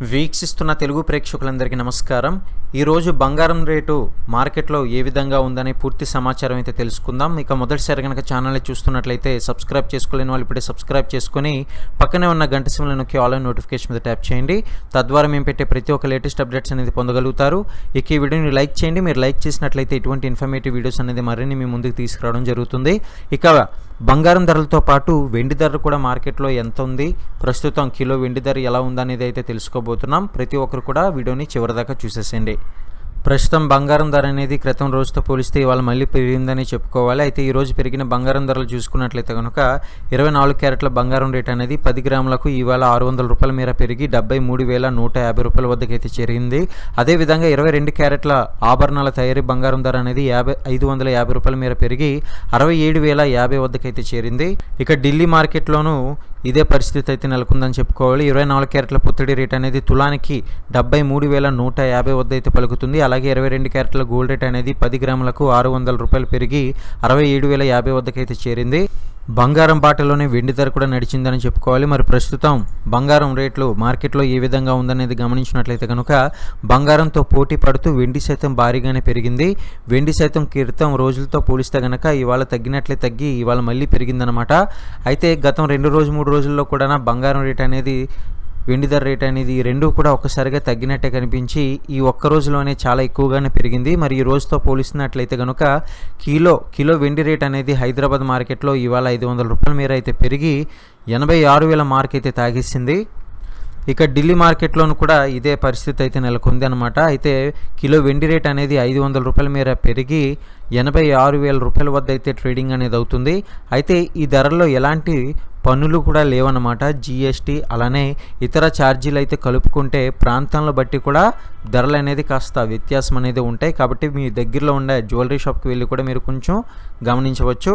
వీక్షిస్తున్న తెలుగు ప్రేక్షకులందరికీ నమస్కారం. ఈరోజు బంగారం రేటు మార్కెట్లో ఏ విధంగా ఉందనే పూర్తి సమాచారం అయితే తెలుసుకుందాం. ఇక మొదటిసారి కనుక ఛానల్ని చూస్తున్నట్లయితే సబ్స్క్రైబ్ చేసుకోలేని వాళ్ళు ఇప్పుడే సబ్స్క్రైబ్ చేసుకుని పక్కనే ఉన్న గంట సిమ్లో నొక్కి నోటిఫికేషన్ మీద ట్యాప్ చేయండి. తద్వారా మేము పెట్టే ప్రతి ఒక్క లేటెస్ట్ అప్డేట్స్ అనేది పొందగలుగుతారు. ఇక ఈ వీడియోని లైక్ చేయండి. మీరు లైక్ చేసినట్లయితే ఇటువంటి ఇన్ఫర్మేటివ్ వీడియోస్ అనేది మరిన్ని మీ ముందుకు తీసుకురావడం జరుగుతుంది. ఇక బంగారం ధరలతో పాటు వెండి ధర కూడా మార్కెట్లో ఎంత ఉంది? ప్రస్తుతం కిలో వెండి ధర ఎలా ఉందనేది అయితే తెలుసుకోబోతున్నాం. ప్రతి ఒక్కరు కూడా వీడియోని చివరిదాకా చూసేసేయండి. ప్రస్తుతం బంగారం ధర అనేది క్రితం రోజుతో పోలిస్తే ఇవాళ మళ్ళీ పెరిగిందని చెప్పుకోవాలి. అయితే ఈ రోజు పెరిగిన బంగారం ధరలు చూసుకున్నట్లయితే కనుక ఇరవై నాలుగు క్యారెట్ల బంగారం రేట్ అనేది పది గ్రాములకు ఇవాళ ఆరు వందల రూపాయల మేర పెరిగి డెబ్బై మూడు వేల నూట యాభై రూపాయల వద్దకైతే చేరింది. అదేవిధంగా ఇరవై రెండు క్యారెట్ల ఆభరణాల తయారీ బంగారం ధర అనేది యాభై ఐదు వందల యాభై రూపాయల మేర పెరిగి అరవై ఏడు వేల యాభై వద్దకైతే చేరింది. ఇక ఢిల్లీ మార్కెట్లోనూ ఇదే పరిస్థితి అయితే నెలకొందని చెప్పుకోవాలి. ఇరవై నాలుగు క్యారెట్ల పుత్తడి రేట్ అనేది తులానికి డెబ్బై మూడు వేల నూట యాభై వద్ద అయితే పలుకుతుంది. అలాగే ఇరవై రెండు క్యారెట్ల గోల్డ్ రేట్ అనేది పది గ్రాములకు ఆరు వందల రూపాయలు పెరిగి అరవై ఏడు వేల యాభై వద్దకైతే చేరింది. బంగారం బాటలోనే వెండి ధర కూడా నడిచిందని చెప్పుకోవాలి. మరి ప్రస్తుతం బంగారం రేట్లు మార్కెట్లో ఏ విధంగా ఉందనేది గమనించినట్లయితే కనుక బంగారంతో పోటీ పడుతూ వెండి శాతం భారీగానే పెరిగింది. వెండి శాతం క్రితం రోజులతో పోలిస్తే కనుక ఇవాళ తగ్గినట్లే తగ్గి ఇవాళ మళ్ళీ పెరిగిందనమాట అయితే గతం రెండు రోజు మూడు రోజుల్లో కూడా బంగారం రేట్ అనేది వెండి ధర రేట్ అనేది రెండూ రెండు కూడా ఒక్కసారిగా తగ్గినట్టే కనిపించి ఈ ఒక్క రోజులోనే చాలా ఎక్కువగానే పెరిగింది. మరి ఈ రోజుతో పోలిస్తున్నట్లయితే కనుక కిలో కిలో వెండి రేట్ అనేది హైదరాబాద్ మార్కెట్లో ఇవాళ ఐదు వందల రూపాయల మేర అయితే పెరిగి ఎనభై ఆరు వేల మార్క్ అయితే తాగేసింది. ఇక ఢిల్లీ మార్కెట్లోనూ కూడా ఇదే పరిస్థితి అయితే నెలకొంది అనమాట అయితే కిలో వెండి రేట్ అనేది ఐదు వందల రూపాయల మేర పెరిగి ఎనభై ఆరు వేల రూపాయల వద్ద అయితే ట్రేడింగ్ అనేది అవుతుంది. అయితే ఈ ధరల్లో ఎలాంటి పన్నులు కూడా లేవన్నమాట. జిఎస్టీ అలానే ఇతర ఛార్జీలు అయితే కలుపుకుంటే ప్రాంతాలను బట్టి కూడా ధరలు అనేది కాస్త వ్యత్యాసం అనేది ఉంటాయి. కాబట్టి మీ దగ్గరలో ఉండే జ్యువెలరీ షాప్కి వెళ్ళి కూడా మీరు కొంచెం గమనించవచ్చు.